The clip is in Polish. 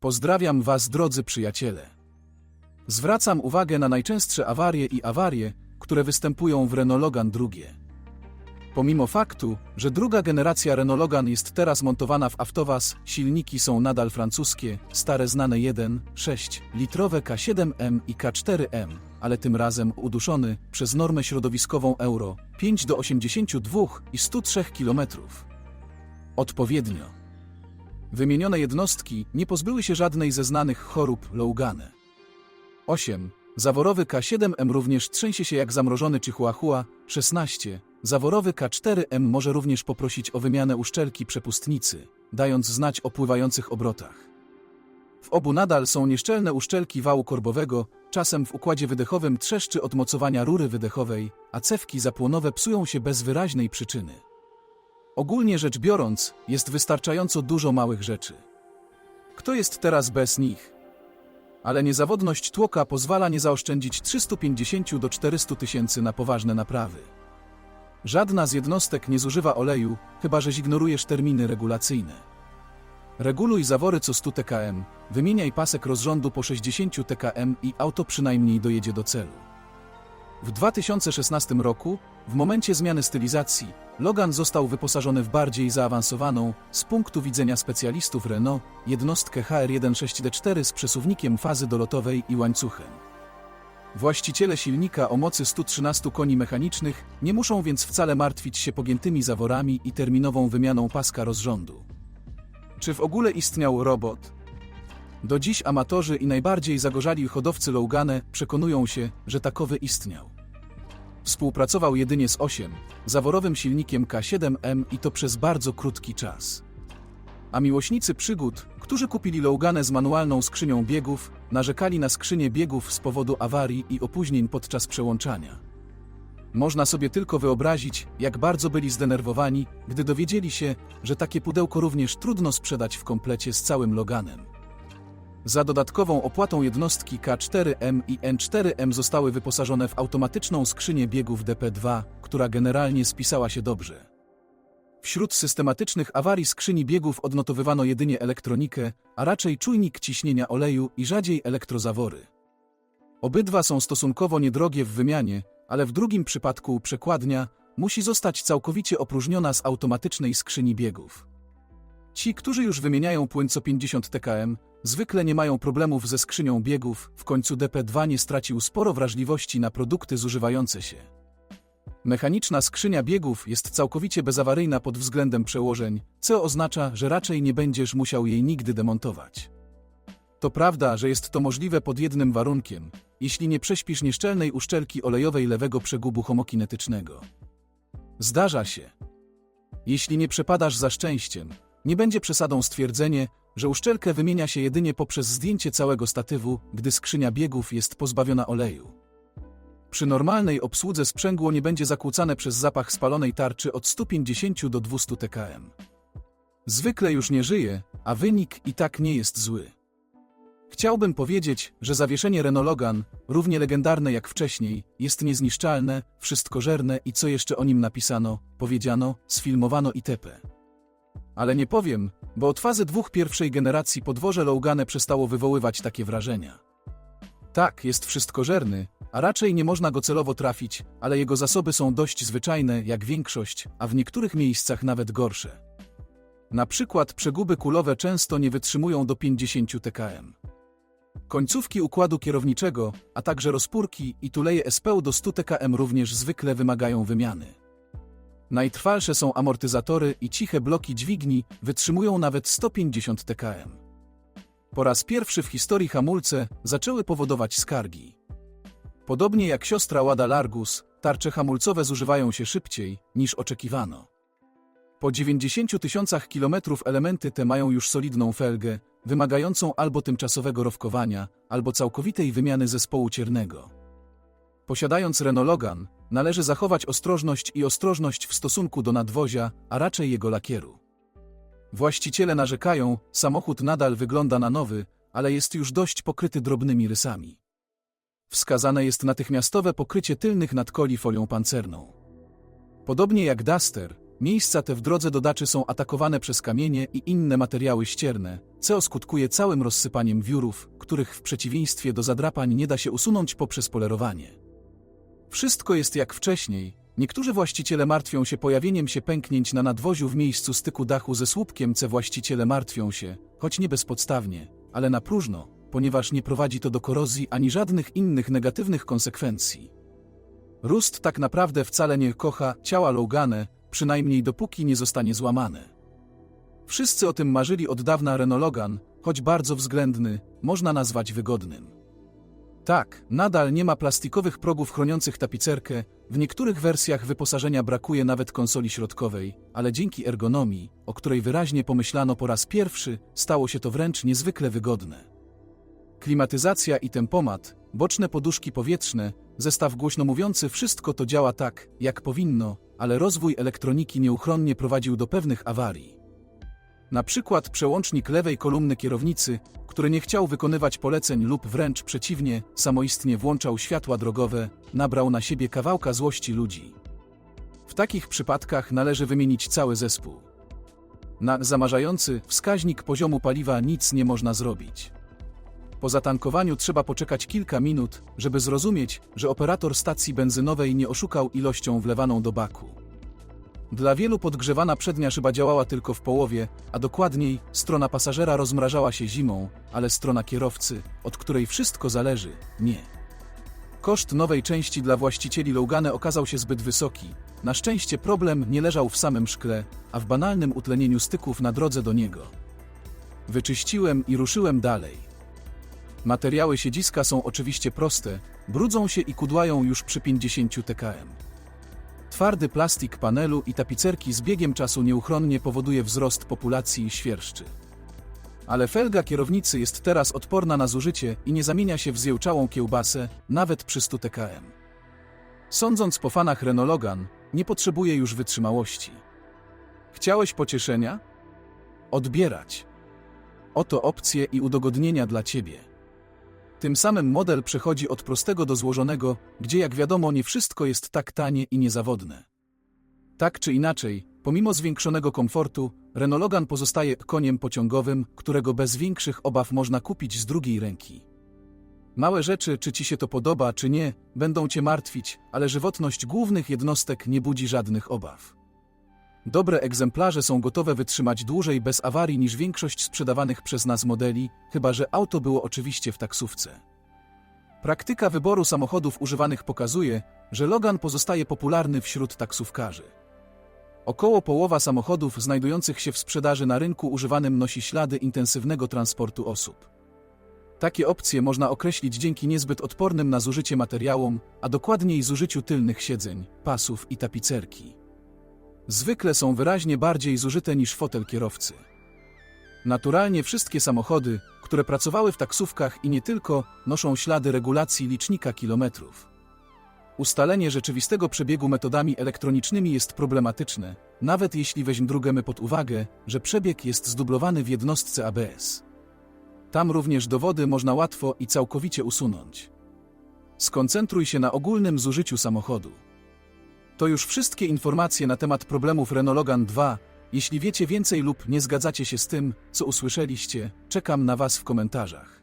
Pozdrawiam Was, drodzy przyjaciele. Zwracam uwagę na najczęstsze awarie i awarie, które występują w Renault Logan drugie. Pomimo faktu, że druga generacja Renault Logan jest teraz montowana w Avtovaz, silniki są nadal francuskie, stare znane 1,6 litrowe K7M i K4M, ale tym razem uduszony przez normę środowiskową Euro 5 do 82 i 103 km. Odpowiednio. Wymienione jednostki nie pozbyły się żadnej ze znanych chorób Logane. 8. Zaworowy K7M również trzęsie się jak zamrożony Chihuahua. 16. Zaworowy K4M może również poprosić o wymianę uszczelki przepustnicy, dając znać o pływających obrotach. W obu nadal są nieszczelne uszczelki wału korbowego, czasem w układzie wydechowym trzeszczy od mocowania rury wydechowej, a cewki zapłonowe psują się bez wyraźnej przyczyny. Ogólnie rzecz biorąc, jest wystarczająco dużo małych rzeczy. Kto jest teraz bez nich? Ale niezawodność tłoka pozwala nie zaoszczędzić 350 do 400 tysięcy na poważne naprawy. Żadna z jednostek nie zużywa oleju, chyba że zignorujesz terminy regulacyjne. Reguluj zawory co 100 tkm, wymieniaj pasek rozrządu po 60 tkm i auto przynajmniej dojedzie do celu. W 2016 roku, w momencie zmiany stylizacji, Logan został wyposażony w bardziej zaawansowaną, z punktu widzenia specjalistów Renault, jednostkę HR16D4 z przesuwnikiem fazy dolotowej i łańcuchem. Właściciele silnika o mocy 113 koni mechanicznych nie muszą więc wcale martwić się pogiętymi zaworami i terminową wymianą paska rozrządu. Czy w ogóle istniał robot? Do dziś amatorzy i najbardziej zagorzali hodowcy Logane przekonują się, że takowy istniał. Współpracował jedynie z 8, zaworowym silnikiem K7M i to przez bardzo krótki czas. A miłośnicy przygód, którzy kupili Logane z manualną skrzynią biegów, narzekali na skrzynię biegów z powodu awarii i opóźnień podczas przełączania. Można sobie tylko wyobrazić, jak bardzo byli zdenerwowani, gdy dowiedzieli się, że takie pudełko również trudno sprzedać w komplecie z całym Loganem. Za dodatkową opłatą jednostki K4M i N4M zostały wyposażone w automatyczną skrzynię biegów DP2, która generalnie spisała się dobrze. Wśród systematycznych awarii skrzyni biegów odnotowywano jedynie elektronikę, a raczej czujnik ciśnienia oleju i rzadziej elektrozawory. Obydwa są stosunkowo niedrogie w wymianie, ale w drugim przypadku przekładnia musi zostać całkowicie opróżniona z automatycznej skrzyni biegów. Ci, którzy już wymieniają płyn co 50 tkm, zwykle nie mają problemów ze skrzynią biegów, w końcu DP2 nie stracił sporo wrażliwości na produkty zużywające się. Mechaniczna skrzynia biegów jest całkowicie bezawaryjna pod względem przełożeń, co oznacza, że raczej nie będziesz musiał jej nigdy demontować. To prawda, że jest to możliwe pod jednym warunkiem, jeśli nie prześpisz nieszczelnej uszczelki olejowej lewego przegubu homokinetycznego. Zdarza się. Jeśli nie przepadasz za szczęściem, nie będzie przesadą stwierdzenie, że uszczelkę wymienia się jedynie poprzez zdjęcie całego statywu, gdy skrzynia biegów jest pozbawiona oleju. Przy normalnej obsłudze sprzęgło nie będzie zakłócane przez zapach spalonej tarczy od 150 do 200 tkm. Zwykle już nie żyje, a wynik i tak nie jest zły. Chciałbym powiedzieć, że zawieszenie Renault Logan, równie legendarne jak wcześniej, jest niezniszczalne, wszystkożerne i co jeszcze o nim napisano, powiedziano, sfilmowano itp. Ale nie powiem, bo od fazy dwóch pierwszej generacji podwoże Logane przestało wywoływać takie wrażenia. Tak, jest wszystkożerny, a raczej nie można go celowo trafić, ale jego zasoby są dość zwyczajne, jak większość, a w niektórych miejscach nawet gorsze. Na przykład przeguby kulowe często nie wytrzymują do 50 tkm. Końcówki układu kierowniczego, a także rozpórki i tuleje SPU do 100 tkm również zwykle wymagają wymiany. Najtrwalsze są amortyzatory i ciche bloki dźwigni wytrzymują nawet 150 tkm. Po raz pierwszy w historii hamulce zaczęły powodować skargi. Podobnie jak siostra Łada Largus, tarcze hamulcowe zużywają się szybciej niż oczekiwano. Po 90 tysiącach kilometrów elementy te mają już solidną felgę, wymagającą albo tymczasowego rowkowania, albo całkowitej wymiany zespołu ciernego. Posiadając Renault Logan, należy zachować ostrożność i ostrożność w stosunku do nadwozia, a raczej jego lakieru. Właściciele narzekają, samochód nadal wygląda na nowy, ale jest już dość pokryty drobnymi rysami. Wskazane jest natychmiastowe pokrycie tylnych nadkoli folią pancerną. Podobnie jak Duster, Miejsca te w drodze do daczy są atakowane przez kamienie i inne materiały ścierne, co skutkuje całym rozsypaniem wiórów, których w przeciwieństwie do zadrapań nie da się usunąć poprzez polerowanie. Wszystko jest jak wcześniej. Niektórzy właściciele martwią się pojawieniem się pęknięć na nadwoziu w miejscu styku dachu ze słupkiem C. Właściciele martwią się, choć nie bezpodstawnie, ale na próżno, ponieważ nie prowadzi to do korozji ani żadnych innych negatywnych konsekwencji. Rust tak naprawdę wcale nie kocha ciała Logane, przynajmniej dopóki nie zostanie złamane. Wszyscy o tym marzyli od dawna Renault Logan, choć bardzo względny, można nazwać wygodnym. Tak, nadal nie ma plastikowych progów chroniących tapicerkę, w niektórych wersjach wyposażenia brakuje nawet konsoli środkowej, ale dzięki ergonomii, o której wyraźnie pomyślano po raz pierwszy, stało się to wręcz niezwykle wygodne. Klimatyzacja i tempomat, boczne poduszki powietrzne, zestaw głośno mówiący wszystko to działa tak, jak powinno, ale rozwój elektroniki nieuchronnie prowadził do pewnych awarii. Na przykład przełącznik lewej kolumny kierownicy, który nie chciał wykonywać poleceń lub wręcz przeciwnie, samoistnie włączał światła drogowe, nabrał na siebie kawałka złości ludzi. W takich przypadkach należy wymienić cały zespół. Na zamarzający wskaźnik poziomu paliwa nic nie można zrobić. Po zatankowaniu trzeba poczekać kilka minut, żeby zrozumieć, że operator stacji benzynowej nie oszukał ilością wlewaną do baku. Dla wielu podgrzewana przednia szyba działała tylko w połowie, a dokładniej strona pasażera rozmrażała się zimą, ale strona kierowcy, od której wszystko zależy, nie. Koszt nowej części dla właścicieli Logane okazał się zbyt wysoki. Na szczęście problem nie leżał w samym szkle, a w banalnym utlenieniu styków na drodze do niego. Wyczyściłem i ruszyłem dalej. Materiały siedziska są oczywiście proste, brudzą się i kudłają już przy 50 tkm. Twardy plastik panelu i tapicerki z biegiem czasu nieuchronnie powoduje wzrost populacji świerszczy. Ale felga kierownicy jest teraz odporna na zużycie i nie zamienia się w zjełczałą kiełbasę, nawet przy 100 tkm. Sądząc po fanach Renault Logan, nie potrzebuje już wytrzymałości. Chciałeś pocieszenia? Odbierać. Oto opcje i udogodnienia dla Ciebie. Tym samym model przechodzi od prostego do złożonego, gdzie jak wiadomo nie wszystko jest tak tanie i niezawodne. Tak czy inaczej, pomimo zwiększonego komfortu, Renault Logan pozostaje koniem pociągowym, którego bez większych obaw można kupić z drugiej ręki. Małe rzeczy, czy ci się to podoba, czy nie, będą cię martwić, ale żywotność głównych jednostek nie budzi żadnych obaw. Dobre egzemplarze są gotowe wytrzymać dłużej bez awarii niż większość sprzedawanych przez nas modeli, chyba że auto było oczywiście w taksówce. Praktyka wyboru samochodów używanych pokazuje, że Logan pozostaje popularny wśród taksówkarzy. Około połowa samochodów znajdujących się w sprzedaży na rynku używanym nosi ślady intensywnego transportu osób. Takie opcje można określić dzięki niezbyt odpornym na zużycie materiałom, a dokładniej zużyciu tylnych siedzeń, pasów i tapicerki. Zwykle są wyraźnie bardziej zużyte niż fotel kierowcy. Naturalnie wszystkie samochody, które pracowały w taksówkach i nie tylko, noszą ślady regulacji licznika kilometrów. Ustalenie rzeczywistego przebiegu metodami elektronicznymi jest problematyczne, nawet jeśli weźmiemy pod uwagę, że przebieg jest zdublowany w jednostce ABS. Tam również dowody można łatwo i całkowicie usunąć. Skoncentruj się na ogólnym zużyciu samochodu. To już wszystkie informacje na temat problemów Renault Logan 2. Jeśli wiecie więcej lub nie zgadzacie się z tym, co usłyszeliście, czekam na Was w komentarzach.